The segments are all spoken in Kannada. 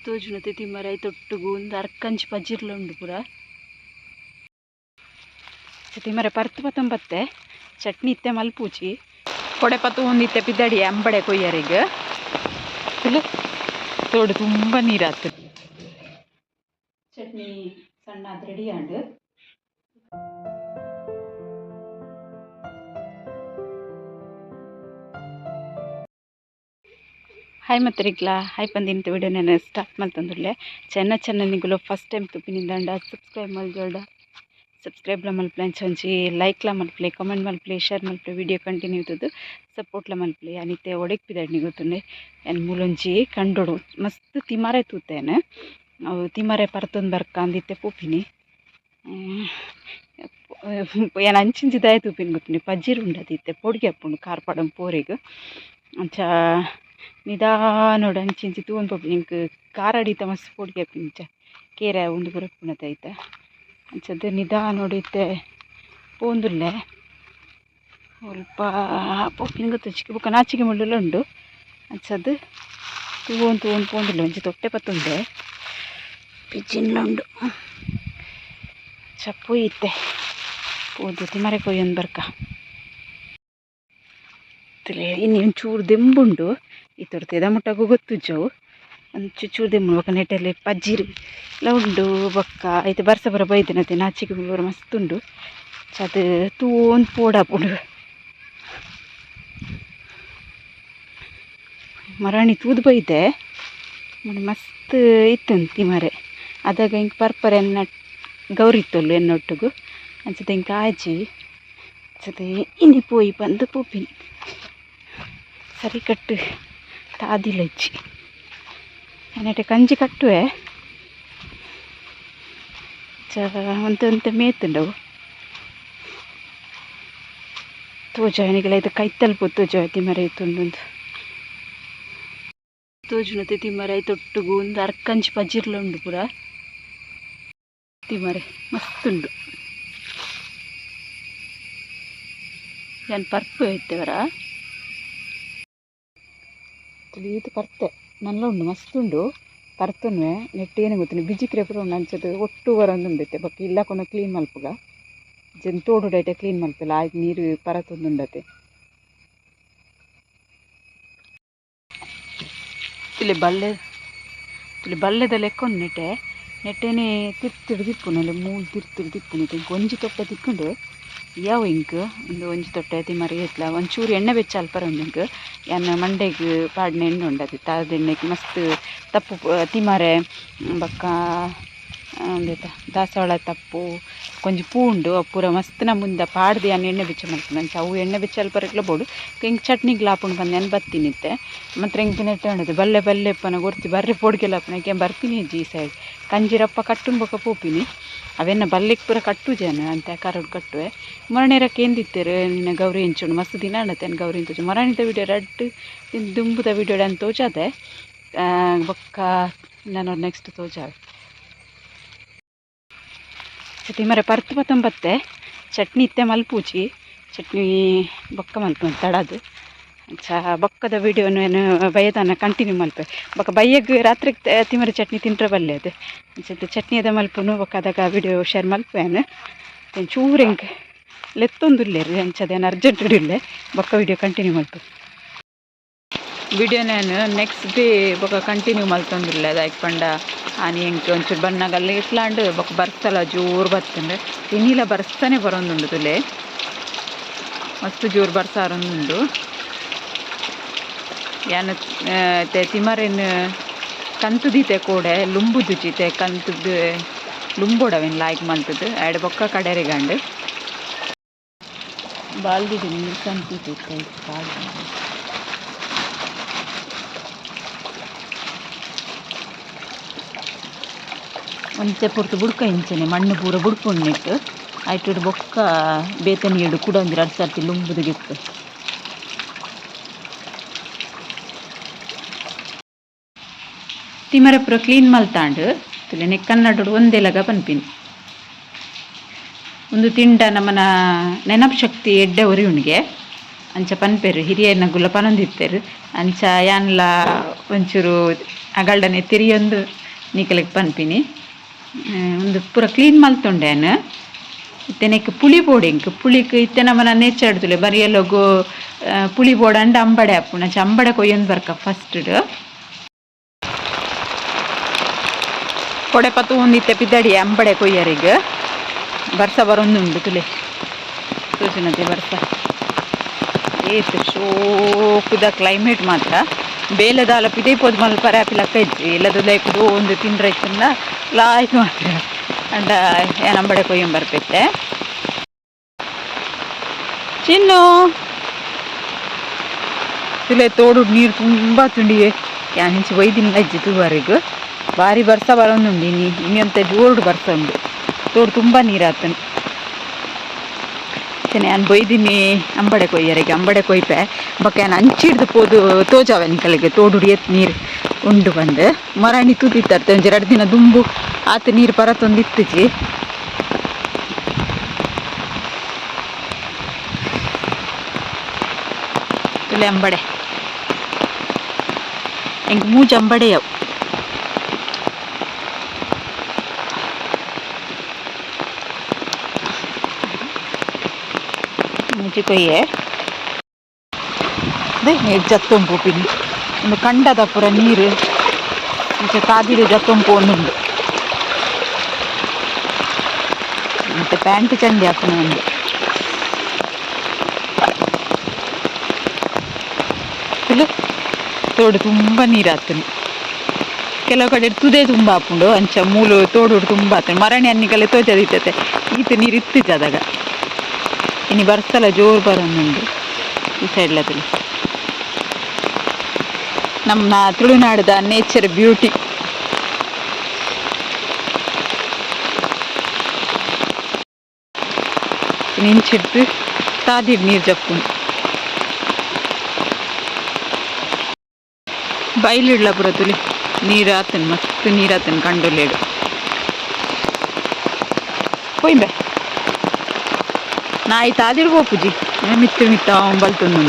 ತಿಮ್ಮರ ತೊಟ್ಟುಗು ಒಂದು ಅರ್ಕಂಚಿ ಪಜ್ಜಿರ್ಲ ಉಂಡು ಪೂರ. ತಿಮ್ಮರೆ ಪರ್ತು ಪತ್ತೊಂಬತ್ತೆ ಚಟ್ನಿ ಇತ್ತೆ ಮಲ್ಪೂಚಿ, ಕೊಡೆ ಪತ್ತು ಇತ್ತೆ ಪಿದ್ದಡಿ ಅಂಬಡೆ ಕೊಯ್ಯರಿಗೆ. ಫುಲ್ ತೋಡು ತುಂಬ ನೀರಾತು ಚಟ್ನಿ ಸಣ್ಣ ರೆಡಿ ಆಂಡು. ಹಾಯ್ ಮತ್ತೆ ರಿಗ್ಲಾ ಹಾಯ್ ಬಂದಿಂತ ವಿಡಿಯೋ ನಾನು ಸ್ಟಾರ್ಟ್ ಮಂತೊಂದುಲ್ಲೆ ಚೆನ್ನ ಚೆನ್ನ ನಿಗುಲು ಫಸ್ಟ್ ಟೈಮ್ ತುಪ್ಪಿನಿಂದ ಸಬ್ಸ್ಕ್ರೈಬ್ ಮಲ್ಜೋಡ ಸಬ್ಸ್ಕ್ರೈಬ್ಲ ಮಲ್ಪ್ಲೆ ಲೈಕ್ ಲೈಕ್ಲ ಮಲ್ಪ್ಲೆ ಕಮೆಂಟ್ ಮಲ್ಪಲೆ ಶೇರ್ ಮಲ್ಪ್ಲೆ ವಿಡಿಯೋ ಕಂಟಿನ್ಯೂ ಇದ್ದದ್ದು ಸಪೋರ್ಟ್ಲ ಮಲ್ಪ್ಲೆ ಅನಿತೆ ಒಡಕ್ ಬಿದ್ದಾಡಿ ಗೊತ್ತುಂಡೆ ಎನ್ ಮೂಲೊಂಜಿ ಕಂಡೋಡು ಮಸ್ತ್ ತಿಮಾರೆ ತೂತೇನೆ ಅವು ತಿಮಾರೆ ಪರ್ತೊಂದು ಬರ್ಕ ಅಂದಿತ್ತೆ ಪೂಪಿನಿ ಏನು ಅಂಚಿಂಚಿದಾಯ ತೂಪಿನ ಗೊತ್ತುಂಡೆ ಪಜ್ಜಿರು ಉಂಡದಿತ್ತೆ ಪೊಡಿಗೆ ಅಪ್ಪುಂಡು ಕಾರ್ಪಾಡಂ ಪೋರೆಗ್ ಅಂಚ ನಿಧಾನೋಡು ಅಂಚಿಂಚಿ ತೂವೊಂದು ಪೋಪಿ ಎಂಕ್ ಕಾರ್ ಅಡಿತ ಮಸ್ತ್ ಪೊಡಿಗೆ ಇಂಚ ಕೇರೆ ಉಂದು ಪೂರ ಪುಣತೈತ ಅಂಚದ್ದು ನಿಧಾನೋಡು ಇತ್ತೆ ಪೋವೊಂದುಲ್ಲೆ ಸ್ವಲ್ಪ ಪೋಪಿನ ಗೊತ್ತು ಚಿಕ್ಕ ಬುಕ್ಕ ನಾಚಿಕೆ ಮುಳ್ಳುಲ್ಲ ಉಂಡು. ಅಂಚದ್ದು ತೂವೊಂದು ತೂವೊಂದು ಪೋವೊಂದುಲ್ಲೆ ಒಂಚಿ ತೊಟ್ಟೆ ಪತ್ತುಂಡೆ ಪಿಜಿನ್ಲ ಉಂಡು. ಚಪ್ಪು ಇತ್ತೆ. ಪೋದು ತಿಮರೆ ಕೊಯ್ಯೊಂದು ಬರ್ಕ. ಇನ್ನು ಒಂಚೂರು ದೆಂಬುಂಡು. ಈ ತೊಡ್ತೆದ ಮುಟ್ಟಗೂ ಗೊತ್ತುಜ್ಜವು ಒಂಚು ಚೂರು ದೆಂಬು ಬೊಕ್ಕ ನೆಟ್ಟಲ್ಲಿ ಪಜ್ಜಿರು. ಎಲ್ಲ ಉಂಡು, ಬೊಕ್ಕ. ಐತೆ ಬರ್ಸ ಬರ ಬೈದಿನತೆ. ನಾಚಿಕೆ ಬರ ಮಸ್ತ್ ಉಂಡು. ಚತೆ ತೂವೊಂದು ಪೋಡಾಪುಂಡು ಮರಾಣಿ ತೂದು ಬೈದೆ. ಮನೆ ಮಸ್ತ್ ಇತ್ತಂತಿ ತಿಮರೆ ಅದಾಗ ಹಿಂಗೆ ಪರ್ಪರ್ ಎನ್ನ, ಗೌರಿ ಇತ್ತೊಲ್ಲು ಎನ್ನೊಟ್ಟಿಗೂ ಅಂಚದ ಹಿಂಗೆ ಆಜಿ ಅಂಚದ ಇನ್ನಿ ಪೋಯಿ ಬಂದು ಪೂಪಿನಿ. ಸರಿ ಕಟ್ಟು. ತಾದಿಲ್ಲ ಇಚ್ಚಿ ಎನ್ನಟೆ ಕಂಜಿ ಕಟ್ಟುವೆ ಚ ಒಂತ ಒಂತ ಮೇತುಂಡವು ತೋಜ ಏನಿಗೆಲ್ಲ ಇದು ಕೈ ತಲುಪು ತೋಜ ತಿಮ್ಮರ ಇತ್ತುಂಡು ತೋಜುನತೆ ತಿಮ್ಮರ ತೊಟ್ಟುಗು ಒಂದು ಅರ್ಕಂಚಿ ಪಜ್ಜಿರ್ಲ ಉಂಡು ಪೂರ ತಿಮ್ಮರೆ ಮಸ್ತುಂಡು ಏನು ಪರ್ಪು ಇತ್ತೇವರ ಇದು ಪರ್ತೆ ನಲ್ಲ ಉಂಡು ಮಸ್ತ್ ಉಂಡು ನೆಟ್ಟು ನೆಟ್ಟೇನೆ ಗೊತ್ತಿನ ಬಿಜಿಕ್ರೆ ಪೂರ ಉಂಡು ಅಂಚದು ಒಟ್ಟು ಬರೊಂದು ಉಂಡೈತೆ ಬೊಕ್ಕ ಇಲ್ಲ ಕೊನ ಕ್ಲೀನ್ ಮಲ್ಪುಗ. ಜನ್ ತೋಡು ಡೈಟೆ ಕ್ಲೀನ್ ಮಲ್ಪಿಲ್ಲ ಆಯ್ತು ನೀರು ಪರತೊಂದು ಉಂಡತೆ ಇಲ್ಲಿ ಬಲ್ಲೆ, ಇಲ್ಲಿ ಬಲ್ಲೆದ ಲೆಕ್ಕೊಂಡು ನೆಟ್ಟೆ. ನೆಟ್ಟೇನೆ ತಿರ್ತಿಡು ಮೂಲ್ ಮೂಲು ತಿರ್ತಿಡು ತಿಪ್ಪುನು. ಒಂಜಿ ತೊಟ್ಟೆ ತಿಕ್ಕೊಂಡು. ಯಾವ ಇಂಕ್? ಒಂದು ಒಂಜಿ ತೊಟ್ಟೆ ಮರಿ ಎತ್ಲ ಒಂಚೂರು ಎಣ್ಣೆ ಬೆಚ್ಚ ಅಲ್ಪರ ಉಂಡು ಇಂಕ್. ಎನ್ನ ಮಂಡೆಗ್ ಪಾಡ್ನ ಎಣ್ಣೆ ಉಂಡು ಅದು ತಾದ ಎಣ್ಣೆಗೆ ಮಸ್ತ್ ತಪ್ಪು ತಿಮರೆ, ಬೊಕ್ಕ ಒಂದೇತ ದಾಸವಾಳ ತಪ್ಪು ಕೊಂಚ ಪೂಂಡು ಪೂರ ಮಸ್ತ್ ಮುಂದೆ ಪಾಡ್ದು ಎಣ್ಣೆ ಬೆಚ್ಚ ಮಾಡ್ತೀನಿ. ಅಂಚ ಅವು ಎಣ್ಣೆ ಬೆಚ್ಚ ಅಲ್ಪರಕ್ಲ ಬೋಡು. ಹಿಂಗೆ ಚಟ್ನಿಗೆ ಲಾಪುಂಡು ಬಂದು ನಾನು ಬತ್ತಿನಿತ್ತೆ ಮತ್ತು ಹೆಂಗೆ ನೆಟ್ಟೆ ಉಂಡದು ಬಲ್ಲೆ ಬಲ್ಲೆ ಅಪ್ಪನ ಗೊರ್ತಿ. ಬರ್ರಿ ಪೋಡ್ಗೆಲ್ಲ ಅಪ್ಪನಕ್ಕೆ ಬರ್ತೀನಿ ಅಜ್ಜಿ ಈ ಸೈಡ್. ಕಂಜಿರಪ್ಪ ಕಟ್ಟುನ್ ಬೊಕ ಪೂಪಿನಿ. ಅವೆನ್ನ ಬಲ್ಲಿಕ್ ಪೂರ ಜನ ಅಂತ ಕರಡು ಕಟ್ಟುವೆ. ಮರಣಿರಕ್ಕೆ ಎಂದಿತ್ತೇರು ನಿನ್ನ ಗೌರಿ ಹೆಂಚುಂಡು ಮಸ್ತ್ ದಿನ ಅಣ್ಣತೇನೆ ಗೌರಿ ತೋಜು ಮರಣಿದ ವಿಡಿಯೋ ರಡ್ಡು ದುಂಬುದ ವಿಡಿಯೋ ಅಂತ ತೋಜಾದೆ. ಬೊಕ್ಕ ನಾನು ನೆಕ್ಸ್ಟ್ ತೋಜಾವೆ ಸತಿ ಮರ ಪರ್ತು ಪತ್ತೊಂಬತ್ತೆ ಚಟ್ನಿ ಇತ್ತೆ ಮಲ್ಪೂಚಿ. ಚಟ್ನಿ ಬೊಕ್ಕ ಮಲ್ಪ ತಡದು. ಚ ಬೊಕ್ಕದ ವಿಡಿಯೋ ಏನು ಬಯ್ಯದನ್ನ ಕಂಟಿನ್ಯೂ ಮಲ್ಪೆ. ಬೊಕ್ಕ ಬಯ್ಯಗ್ ರಾತ್ರಿಗೆ ತಿಮರೆ ಚಟ್ನಿ ತಿಂಟ್ರೆ ಬಲ್ಲೆ ಅದು ಅಂಚದ್ದು ಚಟ್ನಿ ಅದ ಮಲ್ಪನು ಬೊಕ್ಕ ಅದಾಗ ವಿಡಿಯೋ ಶೇರ್ ಮಲ್ಪೇನು ಚೂರು ಹೆಂಗೆ ಲೆತ್ತೊಂದುಲ್ಲೇರಿ ಅಂಚದೇನು ಅರ್ಜೆಂಟ್ ಇಡಿಲ್ಲೆ, ಬೊಕ್ಕ ವಿಡಿಯೋ ಕಂಟಿನ್ಯೂ ಮಲ್ಪು. ವಿಡಿಯೋ ನಾನು ನೆಕ್ಸ್ಟ್ ಡೇ ಬೊಕ ಕಂಟಿನ್ಯೂ ಮಲ್ತೊಂದಿಲ್ಲ ಅದು ಪಂಡ. ಆನಿ ಹೆಂಗೆ ಒಂಚೂರು ಬಣ್ಣಗಲ್ಲ ಇಟ್ಲಾಂಡು ಬೊಕ ಬರ್ಸಲ್ಲ, ಜೋರು ಬರ್ತಂದ್ರೆ. ತಿನ್ನಿಲ ಬರ್ಸ್ತಾನೆ ಬರೋಂದುಂಡು ತುಲೆ. ಮಸ್ತ್ ಜೋರು ಬರ್ಸಾರೊಂದುಂಡು ಯಾನು ತೆ ತಿಮರೆನ್, ಕಂತುದಿತೆ ಕೋಡೆ ಲುಂಬು ದುಚಿತೆ ಕಂತುದು, ಲುಂಬೋಡವೆನ್ ಲಾಯ್ಕ್ ಮಲ್ತದು ಆಡ್ ಬೊಕ್ಕ ಕಡೆರೆಗಂಡು. ಬಾಲ್ದಿದು ನೀರು ಕಂತಿತ್ತು ಬಾಲ್ದಿ ಒಂಚೆ ಪುರ್ತು ಬುಡ್ಕ ಇಂಚನೆ, ಮಣ್ಣು ಪೂರ ಬುಡ್ಕೊಂಡಿಟ್ಟು ಆಯ್ತು ಬೊಕ್ಕ ಬೇತೆ ನೀಡು ಕುಡೊಂದಿರ ಅಡ್ ಸರ್ತಿ ಲುಂಬುದು ಗಿತ್ತು ತಿಮರ ಪೂರ ಕ್ಲೀನ್ ಮಲ್ತಾಂಡು ತುಲೆ ನೆಕ್ಕನ್ನಡು ಒಂದೆಲಗ ಪನ್ಪಿನ್. ಒಂದು ತಿಂಡ ನಮ್ಮನ ನೆನಪು ಶಕ್ತಿ ಎಡ್ಡೆ ಒರಿಯುಣ್ಗೆ ಅಂಚ ಪನ್ಪೆರು ಹಿರಿಯನ ಗುಲಪನೊಂದಿತ್ತೆರು ಅಂಚ ಯಾನ್ಲ ಒಂಚೂರು ಅಗಲ್ಡನೆ ತಿರಿಯೊಂದು ನೀಕಲಿಗೆ ಪನ್ಪಿನಿ. ಒಂದು ಪೂರ ಕ್ಲೀನ್ ಮಲ್ತೊಂಡೆನ್ ಇತ್ತೆನೆಕ್ ಪುಳಿ ಬೋಡು ಎಂಕ್ ಪುಳಿಕ್ ಇತ್ತೆ ನಮನ ನೇಚರ್ ಬರಿ ಎಲ್ಲೋಗು ಆ, ಪುಳಿ ಬೋಡಂಡ ಅಂಬಡೆ ಅಪ್ಪು ನಂಚ ಅಂಬಡೆ ಕೊಯ್ಯೊಂದು ಬರ್ಕ ಫಸ್ಟ್ ಕೊಡೆ ಪತ್ತು ಒಂದು ಇತ್ತೆ ಪಿದ್ದಡಿ ಅಂಬಡೆ ಕೊಯ್ಯರಿಗೆ. ಬರ್ಸ ಬರೊಂದುಂಡು ತುಲೆ. ತೋಜಿನತೆ ಬರ್ಸ. ಏತು ಶೋಕುದ ಕ್ಲೈಮೇಟ್ ಮಾತ್ರ. ಬೇಲದಾಲ ಪಿದೇ ಪೋದ್ ಮಲ್ಪರ ಲಕ್ಕ ಇಜ್ಜಿ ಇಲ್ಲದ ಲೈಕುದು ಒಂದು ತಿಂದ್ರೆ ಇತ್ತಂದ ಲಾಯ್ಕ್ ಮಾತ್ರ ಅಂಡ ಏನಂಬಡೆ ಕೊಯ್ಯಂ ಬರ್ಪೆತ್ತೆ. ಚಿನ್ನು! ತುಲೆ ತೋಡು ನೀರು ತುಂಬ ತುಂಡಿವೆ ಯಾನ್ ಹೆಂಚಿ ಒಯ್ದಿನ ಇಜ್ಜಿ ತೂವರೆಗೂ. ಭಾರಿ ಬರ್ಸ ಬರೋನುಂಡು ಇನ್ನು ಇನ್ನೊಂತೆ ಜೋರ್ಡು ಬರ್ಸ ಉಂಡು ತೋಡು ತುಂಬ ನೀರಾತನು ನಾನು ಬೊಯ್ದಿನಿ ಅಂಬಡೆ ಕೊಯ್ಯರಿಗೆ. ಅಂಬಡೆ ಕೊಯ್ಪೆ. ಬಕ್ಕ ನಾನು ಅಂಚಿಡ್ದು ಪೋದು ತೋಜಾವೆ ನಿಕಲೆಗೆ ತೋಡುಡು ಎತ್ ನೀರು ಉಂಡು ಬಂದು. ಮರಾಣಿ ತೂತಿತ್ತರ್ತೆ ಒಂಜಿ ಎರಡು ದಿನ ದುಂಬು ಆತ ನೀರು ಪರತೊಂದು ಇತ್ತಿಜಿ ಅಂಬಡೆ. ಎಂಕ್ ಮೂಜಿ ಅಂಬಡೆ ಅವು ಕೊಯ್ಯೆ ಅದೇ ನೀರು ಜತ್ತೊಂಪು ಒಂದು ಕಂಡದ ಪೂರ ನೀರು. ಮತ್ತೆ ತಾದಿರು ಜತ್ತೊಂಪು ಒಂದುಂಡು ಮತ್ತೆ ಪ್ಯಾಂಟ್ ಚಂಡಿ ಹಾಕೋಣ ಒಂದು. ತೋಡು ತುಂಬ ನೀರು ಹಾಕ್ತಾನೆ. ಕೆಲವು ಕಡೆ ತುದೆ ತುಂಬ ಹಾಕೊಂಡು ಅಂಚ ಮೂಲು ತೋಡು ತುಂಬ ಹಾಕ್ತಾನೆ. ಮರಣಿ ಅನ್ನಿಗೆಲ್ಲ ತೋಚದಿತ್ತೆ ಈತ ನೀರು ಇತ್ತಿತ್ತು ಅದಾಗ ಇನ್ನು ബർസല ಜೋರು ಬರೋನುಂಡು ಈ ಸೈಡ್ಲ ತುಳು ನಮ್ಮ ತುಳುನಾಡದ ನೇಚರ್ ಬ್ಯೂಟಿ ನಿಂಚಿಡ್ದು ತಾದಿಡ್ ನೀರು ಜಪ್ಪುಂಡು ಬೈಲಿಡ್ಲ ಪುರ ತುಲಿ ನೀರು ಆತನ್ ಮಸ್ತ್ ನೀರ ಆತನ್ ಕಂಡುಲೇಡು ಹೋಯ್ಬೆ ನಾಯಿ ತಾದಿಡ್ ಹೋಪುಜಿ ಮಿತ್ತು ಮಿತ್ತ ಬಲ್ತುಂಡು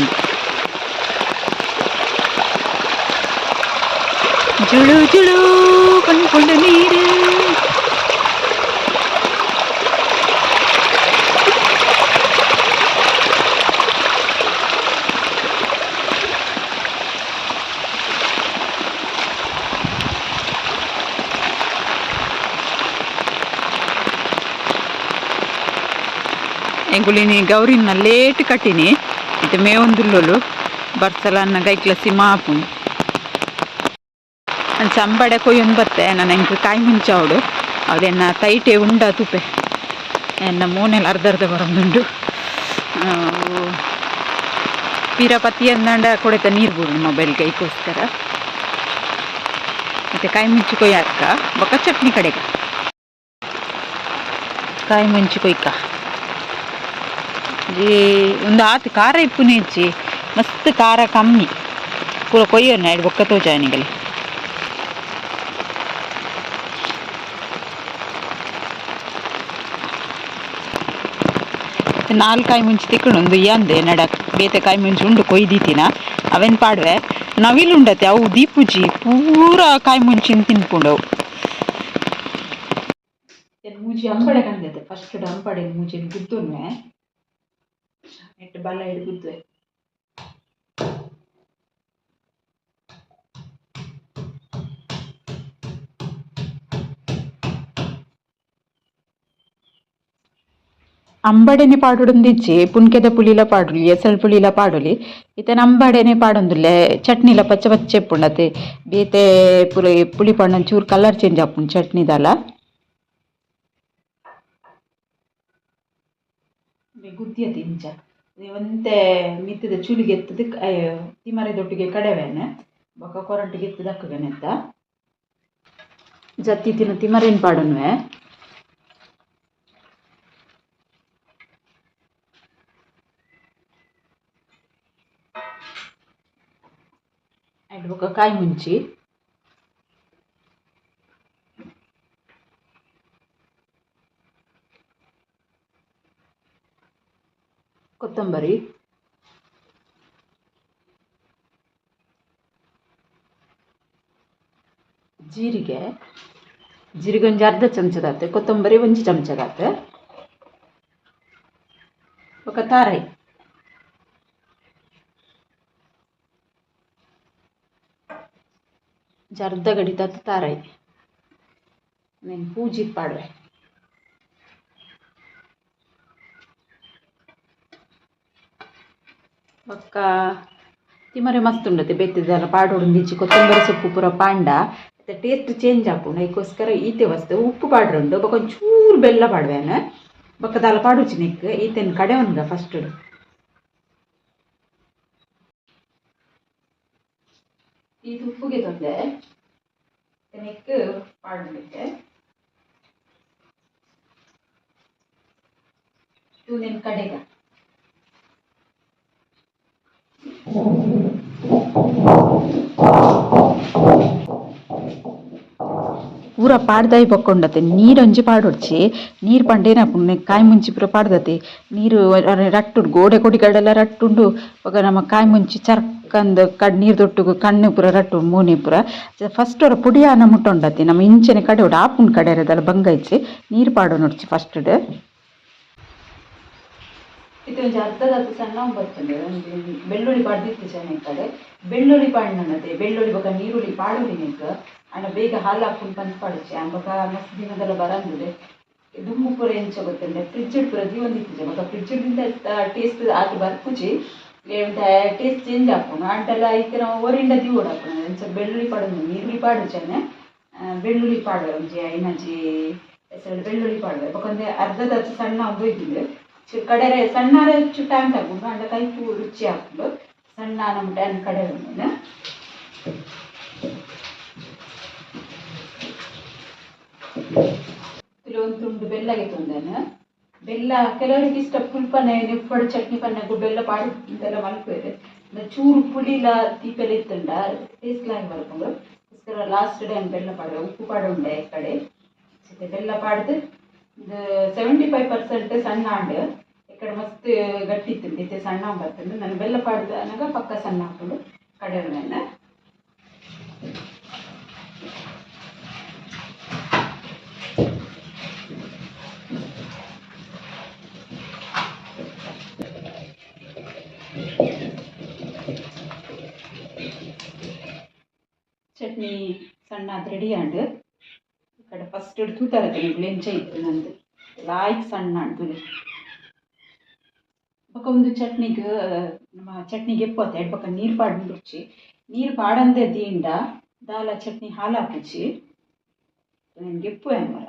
ಜುಳು ಜುಳು ಕಣ್ಕೊಂಡ ನೀರು ಎಂಗುಲಿನಿ ಗೌರಿನ ಲೇಟ್ ಕಟ್ಟಿನಿ. ಇದು ಮೇವೊಂದುಲ್ಲೊಲು ಬರ್ಸಲ ಗೈಕ್ಲ ಸಿಮಾಪುನು ನಾನು ಚಂಬಡೆ ಕೊಯ್ಯೊಂದು ಬತ್ತೆ ನಾನು ಎಂಕ್ ಕಾಯಿ ಮುಂಚಾವಡು ಅದನ್ನ ತೈಟೆ ಉಂಡ ತುಪೆ. ಎನ್ನ ಮೂನೆಲ್ಲ ಅರ್ಧ ಅರ್ಧ ಬರೋದುಂಡು ಪೀರಪತಿ ಅಂದಂಡ ಕೊಡೆತ ನೀರು ಬಿಡು ಮೊಬೈಲ್ ಕೈಗೋಸ್ಕರ ಮತ್ತೆ ಕಾಯಿ ಮುಂಚಿ ಕೊಯ್ಯಾಕ ಬೊಕ್ಕ ಚಟ್ನಿ ಕಡೆಗ. ಕಾಯಿ ಮುಂಚಿ ಕೊಯ್ಕ. ಈ ಒಂದು ಆತು ಖಾರ ಇಪ್ಪುನಿ ಹೆಚ್ಚಿ ಮಸ್ತ್ ಖಾರ ಕಮ್ಮಿ. ಪೂರ ಕೊಯ್ಯೋಣ ಎರಡು ಬೊಕ್ಕ ತೋಜಾನಿಗಲಿ ನಾಲ್ಕಾಯಿ ಮುಂಚಿ ತಿಕ್ಕುಂಡು ಒಂದು ಯಾಂದೆ ನಡ, ಬೇತೆ ಕಾಯಿ ಮುಂಚಿ ಉಂಡು ಕೊಯ್ದೀತಿನ. ಅವೆನ್ ಪಾಡ್ವೆ ನವಿಲು ಉಂಡತೆ, ಅವು ದೀಪುಜಿ, ಪೂರ ಕಾಯಿ ಮುಂಚಿನ ತಿನ್ಪುಂಡು ಅವು ಮೂಜಿ ಅಂಬಡೆ ಕಂದತೆ ಫಸ್ಟ್ ಅಂಬಡೆ ಮೂಜಿ ಗುದ್ದುನ್ವೆ. ನೆಟ್ಟು ಬಲ್ಲ ಹಿಡಿದು ಗುದ್ದುವೆ ಅಂಬಡೆನೆ ಪಾಡೊಂದಿಜ್ಜಿ ಪುನ್ಕೆದ ಪುಳಿಲ ಪಾಡುಲಿ ಎಸಲ್ ಪುಳಿಲ ಪಾಡುಲಿ ಇತ್ತೆ ಅಂಬಡೆನೆ ಪಾಡೊಂದುಲ್ಲೆ ಚಟ್ನಿಲ ಪಚ್ಚ ಪಚ್ಚೆ ಇಪ್ಪುಂಡತೆ ಬೇತೆ ಪುರ ಪುಳಿ ಪಂಡ ಚೂರು ಕಲರ್ ಚೇಂಜ್ ಆಪುಂಡು ಚಟ್ನಿದಲ ಗುದ್ದಿಯತೆ ಇಂಚ ಒಂತೆ ಮಿತ್ತುದ ಚುಲಿಗೆ ಎತ್ತದ ತಿಮರೆದೊಟ್ಟಿಗೆ ಕಡೆವೆನೆ ಬೊಕ ಕೊರಂಟಿಗೆ ಎತ್ತದ ಅಕ್ಕಗನೆತ್ತ ಜತ್ತಿ ತಿನ್ನ ತಿಮರೇನು ಪಾಡನ್ವೆ ಬೊಕ ಕಾಯಿ ಮುಂಚಿ ಕೊತ್ತಂಬರಿ ಜೀರಿಗೆ ಜೀರಿಗೆ ಒಂಜಿ ಅರ್ಧ ಚಮಚದಾತು ಕೊತ್ತಂಬರಿ ಒಂಜಿ ಚಮಚದಾತು ఒక ತಾರೈ ಅರ್ಧ ಗಡಿತತ್ತು ತಾರೈ నేను ಪೂಜಿ ಪಾಡ್ವೆ ಬೊಕ್ಕ ತಿಮರೆ ಮಸ್ತ್ ಉಂಡತೆ ಬೆತ್ತದೆಲ್ಲ ಪಾಡೋಡು ದಿಚ್ಚಿ ಕೊತ್ತಂಬರಿ ಸೊಪ್ಪು ಪೂರ ಪಾಂಡ ಟೇಸ್ಟ್ ಚೇಂಜ್ ಆಪುಂಡು ಅದಕ್ಕೋಸ್ಕರ ಈತೆ ವಸ್ತು ಉಪ್ಪು ಪಾಡ್ರುಂಡು ಬೊಕ ಒಂಚೂರು ಬೆಲ್ಲ ಪಾಡ್ವೇನು ಬೊಕ್ಕ ದಾಲ ಪಾಡುಚಿ ನೆಕ್ ಈತೆನ್ ಕಡೆ ಉಂಡ ಫಸ್ಟ್ ಇದು ಉಪ್ಪುಗೆ ತೊಂದೆ ನೆಕ್ ಪಾಡ್ಲಿಕ್ಕೆ ಇವು ನಿನ್ನ ಕಡೆಗ ಪೂರ ಪಾಡ್ದಾಯಿ ಬೊಕ್ಕೊಂಡತೆ ನೀರೊಂಜಿ ಪಾಡೊಡ್ಚಿ ನೀರು ಪಂಡೇನ ಕಾಯಿ ಮುಂಚಿ ಪೂರ ಪಾಡ್ದತೆ ನೀರು ರಟ್ಟುಡು ಗೋಡೆ ಕೊಡಿಗಡೆಲ್ಲ ರಟ್ಟುಂಡು ಬೊಕ ನಮ ಕಾಯಿ ಮುಂಚಿ ಚರ್ಕಂದ್ ಕಡ್ ನೀರು ತೊಟ್ಟುಗು ಕಣ್ಣು ಪೂರ ರಟ್ಟು ಮೂನೆ ಪೂರ ಫಸ್ಟ್ ಅವರ ಪುಡಿಯಾನ ಮುಟ್ಟೊಂಡತೆ ನಮ್ಮ ಇಂಚನೆ ಕಡೆ ಆಪುಂಡ್ ಕಡೆ ಅದೆಲ್ಲ ಬಂಗೈಚಿ ನೀರು ಪಾಡೋ ನೋಡ್ಚಿ ಫಸ್ಟ್ ಇದು ಒಂಜಿ ಅರ್ಧದತ್ತು ಸಣ್ಣ ಬರ್ತದೆ ಒಂದು ಬೆಳ್ಳುಳ್ಳಿ ಪಾಡ್ದಿತ್ತು ಜನ ಕಡೆ. ಬೆಳ್ಳುಳ್ಳಿ ಪಾಡ್ನದೆ ಬೆಳ್ಳುಳ್ಳಿ ಬೊಕ ನೀರುಳ್ಳಿ ಪಾಡುಲಿ ನೆಕ್ ಅಣ್ಣ ಬೇಗ ಹಾಲು ಹಾಕೊಂಡು ಪಂಚ್ ಆ ಅಂಬಕ ಮಸ್ತ್ ದಿನದೆಲ್ಲ ಬರಂದಿದೆ. ದುಮ್ಮು ಪೂರ ಎಂಚ ಗೊತ್ತಂದ್ರೆ ಫ್ರಿಜ್ ಪೂರ ಜೀವನ ಬೊಕ ಫ್ರಿಜ್ಜಿಂದ ಟೇಸ್ಟ್ ಆಗಿ ಬರ್ಪುಜಿ ಟೇಸ್ಟ್ ಚೇಂಜ್ ಹಾಕೋಣ ಅಂಟೆಲ್ಲ ಐತೆ ನಾವು ಓರಿಂದ ದಿವೋಡು ಹಾಕೋಣ ಎಂಚ ಬೆಳ್ಳುಳ್ಳಿ ಪಾಡೋದು ನೀರುಳ್ಳಿ ಚೆನ್ನೆ ಬೆಳ್ಳುಳ್ಳಿ ಪಾಡುವೆ ಒಂಜಿ ಐನಂಜಿ ಹೆಸರು ಬೆಳ್ಳುಳ್ಳಿ ಪಾಡುವೆ ಬೊಕೊಂದೆ ಅರ್ಧದತ್ತು ಸಣ್ಣ ಒಂದು ಇದ್ದಿದ್ದು ಕಡೆರೆ ಸಣ್ಣ ಹೆಚ್ಚು ಟೈಮ್ ತಗೊಂಡು ಅಂಡ ಕೈಪು ರುಚಿ ಹಾಕೊಂಡು ಸಣ್ಣ ನಮ್ಮ ಟೈಮ್ ಕಡೆ ಬಂದ ಒಂದು ತುಂಡು ಬೆಲ್ಲಗೆ ತಂದೇನು ಬೆಲ್ಲ ಕೆಲವರಿಗೆ ಇಷ್ಟ ಪುಲ್ಪನೆ ನಿಪ್ಪಡು ಚಟ್ನಿ ಪನ್ನೆಗೂ ಬೆಲ್ಲ ಪಾಡಿ ಇಂತೆಲ್ಲ ಮಲ್ಪೇರೆ ಚೂರು ಪುಳಿಲ ತೀಪೆಲ್ಲ ಇತ್ತುಂಡ ಟೇಸ್ಟ್ ಲಾಗಿ ಬರ್ಕೊಂಡು ಅದಕ್ಕೋಸ್ಕರ ಲಾಸ್ಟ್ ಟೈಮ್ ಬೆಲ್ಲ ಪಾಡ ಉಪ್ಪು ಪಾಡ ಉಂಡೆ ಈ ಕಡೆ ಬೆಲ್ಲ ಪಾಡ್ದು ಇದು ಸೆವೆಂಟಿ ಫೈವ್ ಪರ್ಸೆಂಟ್ ಸಣ್ಣ ಆಂಡ್ ఇక్కడ ಮಸ್ತ್ ಗಟ್ಟಿ ಇತ್ತು ಇತ್ತೆ ಸಣ್ಣ ಬರ್ತಂದು ನಾನು ಬೆಲ್ಲ ಪಾಡ್ದನಾಗ ಪಕ್ಕ ಸಣ್ಣ ಹಾಕೊಂಡು ಕಡೆ ನಾನು ಚಟ್ನಿ ಸಣ್ಣ ಅದು ರೆಡಿ ಆಂಡ್ ಈ ಕಡೆ ಫಸ್ಟ್ ಹಿಡ್ದು ತರತ್ತೆ ನೀವು ಲೆಂಚ ಇತ್ತು ನಂದು ಲಾಯ್ಕ್ ಸಣ್ಣ ಅಂಟು ಬೊಕ ಒಂದು ಚಟ್ನಿಗ್ ನಮ್ಮ ಚಟ್ನಿಗೆ ಎಪ್ಪತ್ತೆ ಎಡ್ ಬೊಕ ನೀರು ಪಾಡ್ದು ರುಚಿ ನೀರು ಪಾಡಂದೆ ದೀಂಡ ದಾಲ ಚಟ್ನಿ ಹಾಲು ಹಾಕಿಚ್ಚಿ ನನಗೆ ಎಪ್ಪು ಮರ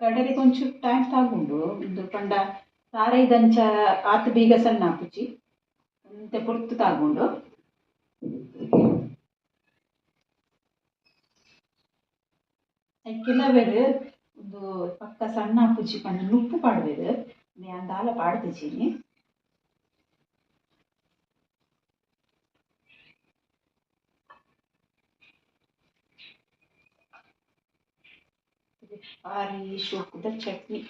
ಕಡೆಗೆ ಒಂಚೂರು ಟೈಮ್ ತಗೊಂಡು ಒಂದು ಪಂಡ ಸಾರೈದಂಚ ಆತು ಬೀಗ ಸಣ್ಣ ಹಾಕುಚ್ಚಿ ಮತ್ತೆ ಪೊರ್ತು ತಗೊಂಡು ಕೆಲವೇರು ಒಂದು ಪಕ್ಕ ಸಣ್ಣ ಪುಜಿ ಪಂಡ ನುಪ್ಪು ಪಾಡ್ವೇರು ನಾನು ದಾಲ ಪಾಡ್ದಿದ್ದೀನಿ ಭಾರಿ ಶೋಕದ ಚಟ್ನಿ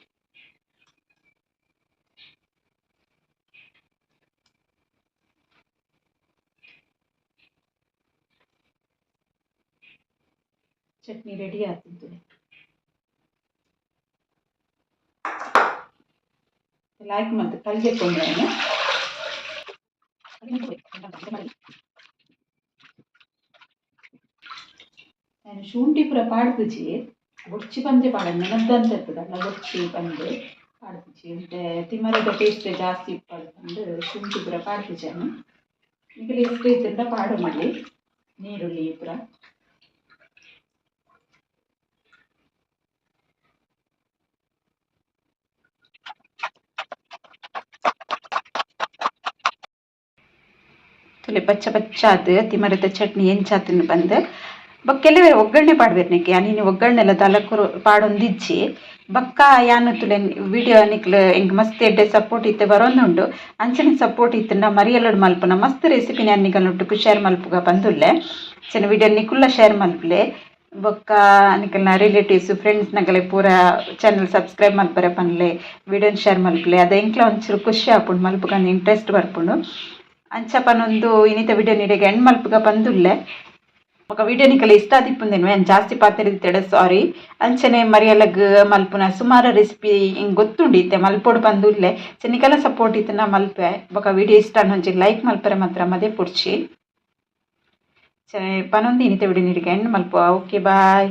ಚಟ್ನಿ ರೆಡಿ ಆಗ್ತಿತ್ತು ಲೈಕ್ ಮತ್ತೆ ಕಲ್ಗೆ ಕೊಂಡ್ರೆ ನಾನು ಶುಂಠಿ ಪೂರ ಪಾಡ್ಪುಜಿ ಬೊಡ್ಚಿ ಪಂಜೆ ಪಾಡ ನೆನದಂತ ಇರ್ತದಲ್ಲ ಬೊಡ್ಚಿ ಪಂಜೆ ಪಾಡ್ಪುಜಿ ಮತ್ತೆ ತಿಮ್ಮರದ ಟೇಸ್ಟ್ ಜಾಸ್ತಿ ಪಡ್ಕೊಂಡು ಶುಂಠಿ ಪೂರ ಪಾಡ್ಪುಜಾನು ಈಗ ಎಷ್ಟು ಇದ್ರಿಂದ ಪಾಡು ಮಾಡಿ ನೀರುಳ್ಳಿ ಪೂರ ತುಲೆ ಪಚ್ಚ ಪಚ್ಚಾತ್ ತಿಮರದ ಚಟ್ನಿ ಎಂಚಾತನ್ನು ಬಂದು. ಬೊಕ್ಕ ಕೆಲವೇ ಒಗ್ಗರಣೆ ಪಾಡ್ಬೇರ್ನಿಕ್ಕೆ ನೀನು ಒಗ್ಗರಣೆ ತಲಕುರು ಪಾಡೊಂದಿಜ್ಜಿ. ಬಕ್ಕ ಯಾನು ತುಲೆ ವಿಡಿಯೋ ನಿಕ್ಲು ಎಂಕ್ ಮಸ್ತ್ ಎಡ್ಡೆ ಸಪೋರ್ಟ್ ಇತ್ತೆ ಬರೋಂದುಂಡು ಅಂಚನೆ ಸಪೋರ್ಟ್ ಇತ್ತಂಡ ಮರಿಯಲ್ಲೋಡು ಮಲ್ಪನ ಮಸ್ತ್ ರೆಸಿಪಿ ನಾನು ನಿಗಲ್ನೊಟ್ಟುಕು ಶೇರ್ ಮಲ್ಪುಗ ಬಂದುಲ್ಲೆ. ಚೆನ್ನ ವಿಡಿಯೋ ನಿಕುಲ್ಲ ಶೇರ್ ಮಲ್ಪಲೆ. ಬೊಕ್ಕ ನಿಕಲ್ನ ರಿಲೇಟಿವ್ಸ್ ಫ್ರೆಂಡ್ಸ್ ನಗಲೆ ಪೂರ ಚಾನಲ್ ಸಬ್ಸ್ಕ್ರೈಬ್ ಮಲ್ಪರೆ ಪನ್ಲೆ. ವಿಡಿಯೋನ್ ಶೇರ್ ಮಲ್ಪಲೆ. ಅದ ಎಂಕ್ಲ ಒಂಚೂರು ಖುಷಿ ಆಪುಂಡು, ಮಲ್ಪುಗಂದು ಇಂಟ್ರೆಸ್ಟ್ ಬರ್ಪುಂಡು. ಅಂಚಪ್ಪನೊಂದು ಇನ್ನಿತ ವಿಡಿಯೋ ನೀಡಿಗೆ ಹೆಣ್ಣು ಮಲ್ಪಗ ಬಂದುಲ್ಲೆ. ఒక వీడియో నీకు ఇస్తా తిప్పింది నేను జాస్తి పాత్రది తెడ సారీ అంచనే మరి అలాగ మల్పున సుమారు రెసిపీ ఇంక గొత్తుండి ఇತ್ತೆ మల్పోడు ಬಂದೂರ್ಲೆ ಚೆನ್ನಿಕಲ ಸಪೋರ್ಟ್ ಇತ್ತು ನಾ ಮಲ್ಪೆ. ఒక వీడియో ఇస్తా నుంచి లైక్ మల్పరే మాత్రం అదే పుడిచి పనుంది ఇనిత వీడియో నీడికి ఎండ్ మల్ప ఓకే బాయ్